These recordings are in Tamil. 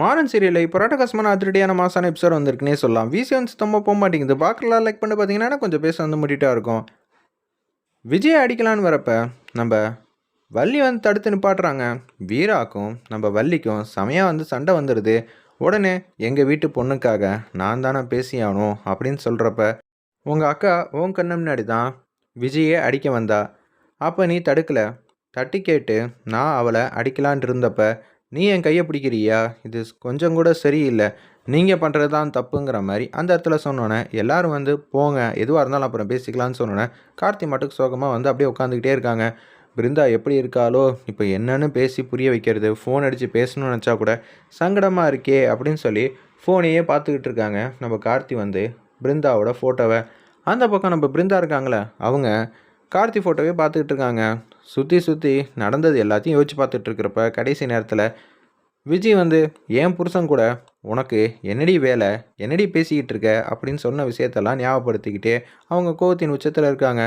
மாறன் சீரியலில் இப்போ ராட்டகாசமான அதிரடியான மாசான எபிசோட் வந்திருக்குன்னே சொல்லலாம். விசி வந்து சுத்தமாக போக மாட்டேங்குது. பார்க்கலாம் லைக் பண்ணி பார்த்தீங்கன்னா கொஞ்சம் பேச வந்து முட்டிட்டா இருக்கும். விஜய் அடிக்கலான்னு வரப்ப நம்ம வள்ளி வந்து தடுத்து நிப்பாட்டுறாங்க. வீராக்கும் நம்ம வள்ளிக்கும் செமையாக வந்து சண்டை வந்துடுது உடனே எங்கள் வீட்டு பொண்ணுக்காக நான் தானே பேசியானோம் அப்படின்னு சொல்கிறப்ப உங்கள் அக்கா உன் கண்ணு முன்னாடி தான் விஜயை அடிக்க வந்தா. அப்போ நீ தடுக்கல. தட்டி கேட்டு நான் அவளை அடிக்கலான் இருந்தப்ப நீ என் கையை பிடிக்கிறியா? இது கொஞ்சம் கூட சரியில்லை. நீங்கள் பண்ணுறது தான் தப்புங்கிற மாதிரி அந்த இடத்துல சொன்னோன்னே எல்லாரும் வந்து போங்க எதுவாக இருந்தாலும் அப்புறம் பேசிக்கலாம்னு சொன்னோன்னே கார்த்தி மட்டுக்கு சோகமாக வந்து அப்படியே உட்காந்துக்கிட்டே இருக்காங்க. பிருந்தா எப்படி இருக்காளோ? இப்போ என்னன்னு பேசி புரிய வைக்கிறது ஃபோன் அடித்து பேசணும்னு நினச்சா கூட சங்கடமாக இருக்கே அப்படின்னு சொல்லி ஃபோனையே பார்த்துக்கிட்டு இருக்காங்க. நம்ம கார்த்தி வந்து பிருந்தாவோட ஃபோட்டோவை அந்த பக்கம் நம்ம பிருந்தா இருக்காங்களே அவங்க கார்த்தி ஃபோட்டோவே பார்த்துக்கிட்டு இருக்காங்க. சுற்றி சுற்றி நடந்தது எல்லாத்தையும் யோசிச்சு பார்த்துட்டு இருக்கிறப்ப கடைசி நேரத்தில் விஜய் வந்து என் புருஷன் கூட உனக்கு என்னடி வேலை என்னடி பேசிக்கிட்டு இருக்க? அப்படின்னு சொன்ன விஷயத்தெல்லாம் ஞாபகப்படுத்திக்கிட்டே அவங்க கோவத்தின் உச்சத்தில் இருக்காங்க.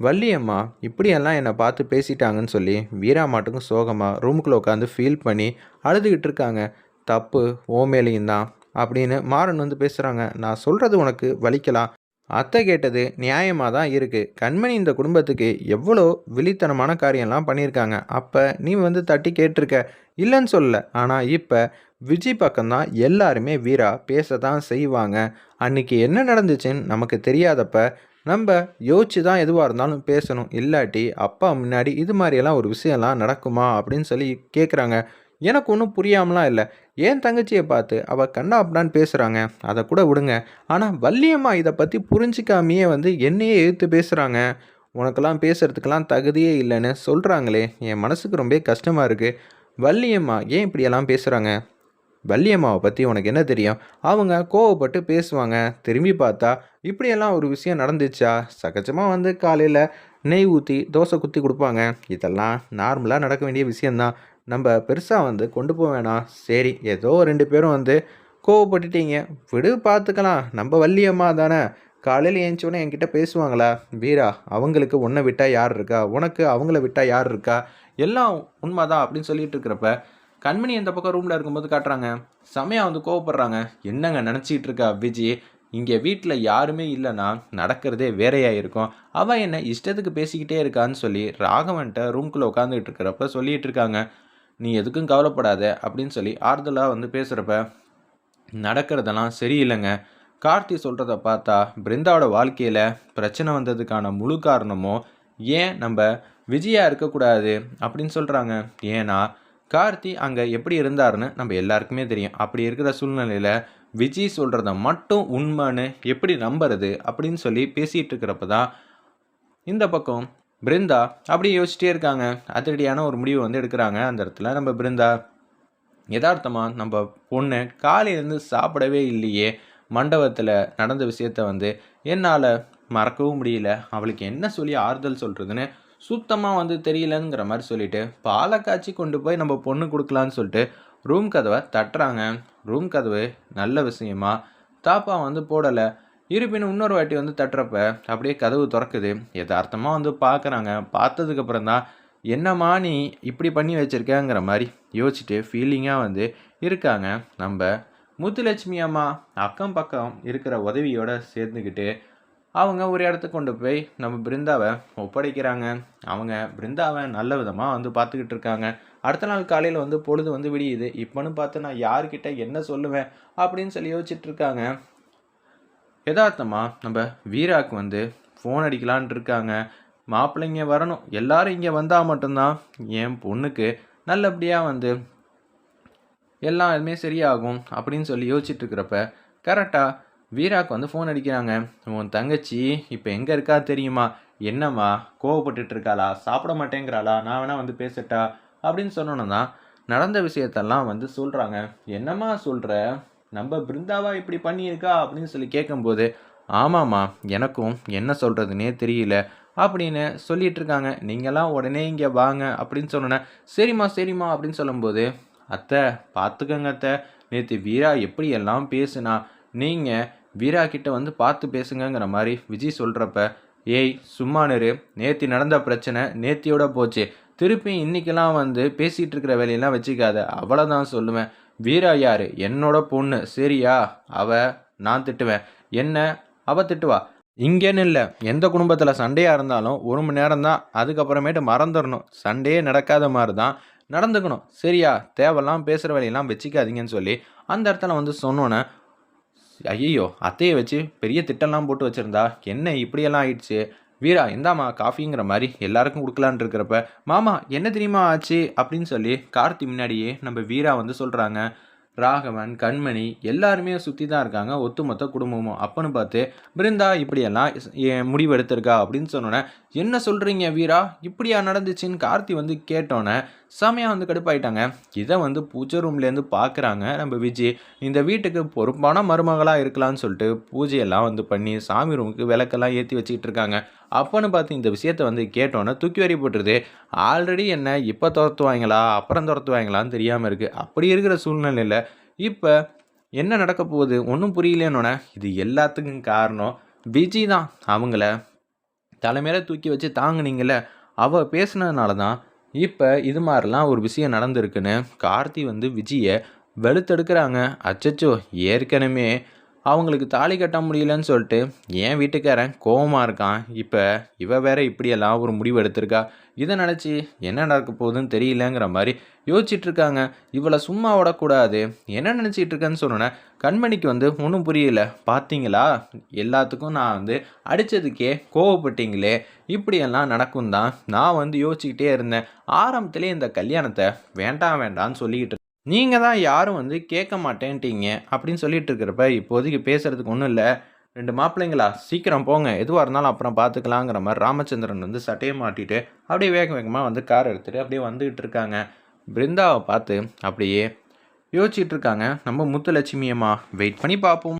வள்ளியம்மா இப்படியெல்லாம் என்னை பார்த்து பேசிட்டாங்கன்னு சொல்லி வீரா மாட்டுக்கும் சோகமாக ரூமுக்குள்ளே உட்காந்து ஃபீல் பண்ணி அழுதுகிட்டு இருக்காங்க. தப்பு ஓமேலையும் தான் அப்படின்னு மாறன் வந்து பேசுகிறாங்க நான் சொல்கிறது உனக்கு வலிக்கலாம் அத்தை கேட்டது நியாயமாக தான் இருக்குது கண்மணி இந்த குடும்பத்துக்கு எவ்வளோ விழித்தனமான காரியம்லாம் பண்ணியிருக்காங்க. அப்போ நீ வந்து தட்டி கேட்டிருக்க. இல்லைன்னு சொல்லல. ஆனால் இப்போ விஜய் பக்கம்தான் எல்லாருமே வீரா பேச தான் செய்வாங்க. அன்னைக்கு என்ன நடந்துச்சுன்னு நமக்கு தெரியாதப்ப நம்ம யோசிச்சு தான் எதுவாக இருந்தாலும் பேசணும். இல்லாட்டி அப்பா முன்னாடி இது மாதிரியெல்லாம் ஒரு விஷயம்லாம் நடக்குமா அப்படின்னு சொல்லி கேட்குறாங்க எனக்கு ஒன்றும் புரியாமலாம் இல்லை. ஏன் தங்கச்சியை பார்த்து அவள் கண்ணா அப்படின்னான்னு பேசுகிறாங்க அதை கூட விடுங்க. ஆனால் வள்ளியம்மா இதை பற்றி புரிஞ்சிக்காமையே வந்து என்னையே எதிர்த்து பேசுகிறாங்க உனக்கெல்லாம் பேசுகிறதுக்கெல்லாம் தகுதியே இல்லைன்னு சொல்கிறாங்களே என் மனசுக்கு ரொம்ப கஷ்டமாக இருக்குது வள்ளியம்மா ஏன் இப்படியெல்லாம் பேசுகிறாங்க வள்ளியம்மாவை பற்றி உனக்கு என்ன தெரியும்? அவங்க கோவப்பட்டு பேசுவாங்க. திரும்பி பார்த்தா இப்படியெல்லாம் ஒரு விஷயம் நடந்துச்சா? சகஜமாக வந்து காலையில் நெய் ஊற்றி தோசை குத்தி கொடுப்பாங்க. இதெல்லாம் நார்மலாக நடக்க வேண்டிய விஷயந்தான் நம்ம பெருசாக வந்து கொண்டு போக வேணாம். சரி ஏதோ ரெண்டு பேரும் வந்து கோவப்பட்டுட்டீங்க. விடு பார்த்துக்கலாம் நம்ம வள்ளியம்மா தானே. காலையில் ஏஞ்சோடனே என்கிட்ட பேசுவாங்களா? வீரா அவங்களுக்கு உன்னை விட்டால் யார் இருக்கா? உனக்கு அவங்கள விட்டால் யார் இருக்கா? எல்லாம் உண்மைதான் அப்படின்னு சொல்லிட்டு இருக்கிறப்ப கண்மணி அந்த பக்கம் ரூமில் இருக்கும்போது காட்டுறாங்க. செமையாக வந்து கோவப்படுறாங்க. என்னங்க நினச்சிக்கிட்டு இருக்கா விஜய் இங்கே வீட்டில் யாருமே இல்லைன்னா நடக்கிறதே வேறையாக இருக்கும். அவள் என்ன இஷ்டத்துக்கு பேசிக்கிட்டே இருக்கான்னு சொல்லி ராகவன்ட்ட ரூம்குள்ளே உட்காந்துக்கிட்டு இருக்கிறப்ப சொல்லிகிட்டு இருக்காங்க. நீ எதுக்கும் கவலைப்படாத அப்படின்னு சொல்லி ஆறுதலாக வந்து பேசுகிறப்ப நடக்கிறதெல்லாம் சரியில்லைங்க. கார்த்தி சொல்கிறத பார்த்தா பிருந்தாவோட வாழ்க்கையில் பிரச்சனை வந்ததுக்கான முழு காரணமோ ஏன் நம்ம விஜயா இருக்கக்கூடாது அப்படின்னு சொல்கிறாங்க ஏன்னா கார்த்தி அங்கே எப்படி இருந்தாருன்னு நம்ம எல்லாருக்குமே தெரியும். அப்படி இருக்கிற சூழ்நிலையில் விஜய் சொல்கிறத மட்டும் உண்மைன்னு எப்படி நம்புறது அப்படின்னு சொல்லி பேசிகிட்டு இருக்கிறப்ப தான் இந்த பக்கம் பிருந்தா அப்படியே யோசிச்சிட்டே இருக்காங்க. அதிரடியான ஒரு முடிவு வந்து எடுக்கிறாங்க அந்த இடத்துல. நம்ம பிருந்தா யதார்த்தமாக நம்ம பொண்ணு காலையிலேருந்து சாப்பிடவே இல்லையே. மண்டபத்தில் நடந்த விஷயத்த வந்து என்னால் மறக்கவும் முடியல. அவளுக்கு என்ன சொல்லி ஆறுதல் சொல்கிறதுன்னு சுத்தமாக வந்து தெரியலங்கிற மாதிரி சொல்லிட்டு பாலை காய்ச்சி கொண்டு போய் நம்ம பொண்ணு கொடுக்கலான்னு சொல்லிட்டு ரூம் கதவை தட்டுறாங்க. ரூம் கதவு நல்ல விஷயமா. தாப்பா வந்து போடலை. இருப்பினும் இன்னொரு வாட்டி வந்து தட்டுறப்ப அப்படியே கதவு திறக்குது. யதார்த்தமாக வந்து பார்க்குறாங்க. பார்த்ததுக்கப்புறம் தான் என்னம்மா நீ இப்படி பண்ணி வச்சுருக்கேங்கிற மாதிரி யோசிச்சுட்டு ஃபீலிங்காக வந்து இருக்காங்க. நம்ம முத்துலட்சுமி அம்மா அக்கம் பக்கம் இருக்கிற உதவியோடு சேர்ந்துக்கிட்டு அவங்க ஒரு இடத்துக்கு கொண்டு போய் நம்ம பிருந்தாவை ஒப்படைக்கிறாங்க. அவங்க பிருந்தாவை நல்ல விதமாக வந்து பார்த்துக்கிட்டு இருக்காங்க. அடுத்த நாள் காலையில் வந்து பொழுது வந்து விடியுது. இப்போன்னு பார்த்து நான் யார்கிட்ட என்ன சொல்லுவேன் அப்படின்னு சொல்லி யோசிச்சுட்டு இருக்காங்க. யதார்த்தமாக நம்ம வீராக்கு வந்து ஃபோன் அடிக்கலான் இருக்காங்க. மாப்பிள்ளைங்க வரணும். எல்லாரும் இங்கே வந்தால் மட்டும்தான் என் பொண்ணுக்கு நல்லபடியாக வந்து எல்லாம் எதுவுமே சரியாகும் அப்படின்னு சொல்லி யோசிச்சுட்டு இருக்கிறப்ப கரெக்டாக வீராக்கு வந்து ஃபோன் அடிக்கிறாங்க. உன் தங்கச்சி இப்போ எங்கே இருக்கா தெரியுமா? என்னம்மா கோவப்பட்டுட்டு இருக்காளா? சாப்பிட மாட்டேங்கிறாளா? நான் வேணா வந்து பேசட்டா? அப்படின்னு சொன்னோன்னா நடந்த விஷயத்தெல்லாம் வந்து சொல்கிறாங்க என்னம்மா சொல்கிற நம்ம பிருந்தாவா இப்படி பண்ணியிருக்கா அப்படின்னு சொல்லி கேட்கும்போது ஆமாம்மா எனக்கும் என்ன சொல்கிறதுனே தெரியல அப்படின்னு சொல்லிட்டு இருக்காங்க. நீங்களாம் உடனே இங்கே வாங்க அப்படின்னு சொன்னோன்னே சரிம்மா சரிம்மா அப்படின்னு சொல்லும்போது அத்தை பார்த்துக்கங்க அத்தை. நேற்று வீரா எப்படியெல்லாம் பேசுனா நீங்கள் வீரா கிட்ட வந்து பார்த்து பேசுங்கங்கிற மாதிரி விஜய் சொல்கிறப்ப ஏய் சும்மா நேத்தி நடந்த பிரச்சனை நேத்தியோட போச்சு. திருப்பி இன்னைக்கெல்லாம் வந்து பேசிகிட்டு இருக்கிற வேலையெல்லாம் வச்சுக்காத. அவ்வளோதான் சொல்லுவேன். வீரா யாரு? என்னோட பொண்ணு. சரியா? அவ நான் திட்டுவேன். என்ன? அவ திட்டுவா. இங்கேன்னு இல்லை. எந்த குடும்பத்தில் சண்டையாக இருந்தாலும் ஒரு மணி நேரம் தான். அதுக்கப்புறமேட்டு மறந்துடணும் சண்டையே நடக்காத மாதிரி தான் நடந்துக்கணும். சரியா? தேவையெல்லாம் பேசுகிற வேலையெல்லாம் வச்சுக்காதீங்கன்னு சொல்லி அந்த இடத்துல வந்து சொன்னோன்னே ஐயோ அத்தையை வச்சு பெரிய திட்டம்லாம் போட்டு வச்சுருந்தா என்ன இப்படியெல்லாம் ஆயிடுச்சு? வீரா இந்தாம்மா காஃபிங்கிற மாதிரி எல்லாருக்கும் கொடுக்கலான்னு இருக்கிறப்ப மாமா என்ன தெரியுமா ஆச்சு? அப்படின்னு சொல்லி கார்த்தி முன்னாடியே நம்ம வீரா வந்து சொல்கிறாங்க ராகவன் கண்மணி எல்லாருமே சுற்றி தான் இருக்காங்க ஒத்துமொத்த குடும்பமும். அப்பன்னு பார்த்து பிருந்தா இப்படியெல்லாம் முடிவெடுத்திருக்கா முடிவு அப்படின்னு சொன்னோன்னே என்ன சொல்கிறீங்க வீரா? இப்படியா நடந்துச்சுன்னு? கார்த்தி வந்து கேட்டோன்னே செமையாக வந்து கடுப்பாயிட்டாங்க. இதை வந்து பூஜை ரூம்லேருந்து பார்க்குறாங்க நம்ம விஜய் இந்த வீட்டுக்கு பொறுப்பான மருமகளாக இருக்கலாம்னு சொல்லிட்டு பூஜையெல்லாம் வந்து பண்ணி சாமி ரூமுக்கு விளக்கெல்லாம் ஏற்றி வச்சுக்கிட்டு இருக்காங்க. அப்போன்னு பார்த்து இந்த விஷயத்தை வந்து கேட்டோன்னே தூக்கி வரி போட்டுருது. ஆல்ரெடி என்ன இப்போ துரத்துவாங்களா? அப்புறம் துரத்துவாங்களான்னு தெரியாமல் இருக்குது அப்படி இருக்கிற சூழ்நிலையில் இப்போ என்ன நடக்க போகுது? ஒன்றும் புரியலன்னொன்னே இது எல்லாத்துக்கும் காரணம் விஜி தான். அவங்கள தலைமையில தூக்கி வச்சு தாங்குனீங்கல்ல. அவள் பேசுனதுனால தான் இப்போ இது மாதிரிலாம் ஒரு விஷயம் நடந்திருக்குன்னு கார்த்தி வந்து விஜயை வெளுத்தெடுக்கிறாங்க. அச்சச்சோ ஏற்கனவே அவங்களுக்கு தாலி கட்ட முடியலன்னு சொல்லிட்டு என் வீட்டுக்காரன் கோவமாக இருக்கான். இப்போ இவ வேற இப்படியெல்லாம் ஒரு முடிவு எடுத்திருக்கா. இதை நினச்சி என்ன நடக்க போகுதுன்னு தெரியலங்கிற மாதிரி யோசிச்சுட்டு இருக்காங்க. இவளை சும்மா விடக்கூடாது. என்ன நினச்சிட்டு இருக்கேன்னு சொன்னோன்னே கண்மணிக்கு வந்து ஒன்றும் புரியல. பார்த்தீங்களா எல்லாத்துக்கும் நான் வந்து அடித்ததுக்கே கோவப்பட்டீங்களே. இப்படியெல்லாம் நடக்கும் தான் நான் வந்து யோசிச்சுக்கிட்டே இருந்தேன். ஆரம்பத்திலே இந்த கல்யாணத்தை வேண்டாம் வேண்டாம்னு சொல்லிக்கிட்டு நீங்கள் தான் யாரும் வந்து கேட்க மாட்டேன்ட்டீங்க அப்படின்னு சொல்லிட்டு இருக்கிறப்ப இப்போதைக்கு பேசுறதுக்கு ஒன்றும் இல்லை. ரெண்டு மாப்பிள்ளைங்களா? சீக்கிரம் போங்க. எதுவாக இருந்தாலும் அப்புறம் பார்த்துக்கலாங்கிற மாதிரி ராமச்சந்திரன் வந்து சட்டையை மாட்டிட்டு அப்படியே வேக வேகமாக வந்து கார் எடுத்துகிட்டு அப்படியே வந்துக்கிட்டு இருக்காங்க. பிருந்தாவை பார்த்து அப்படியே யோசிச்சுட்டு இருக்காங்க. நம்ம முத்துலட்சுமி அம்மா வெயிட் பண்ணி பார்ப்போம்.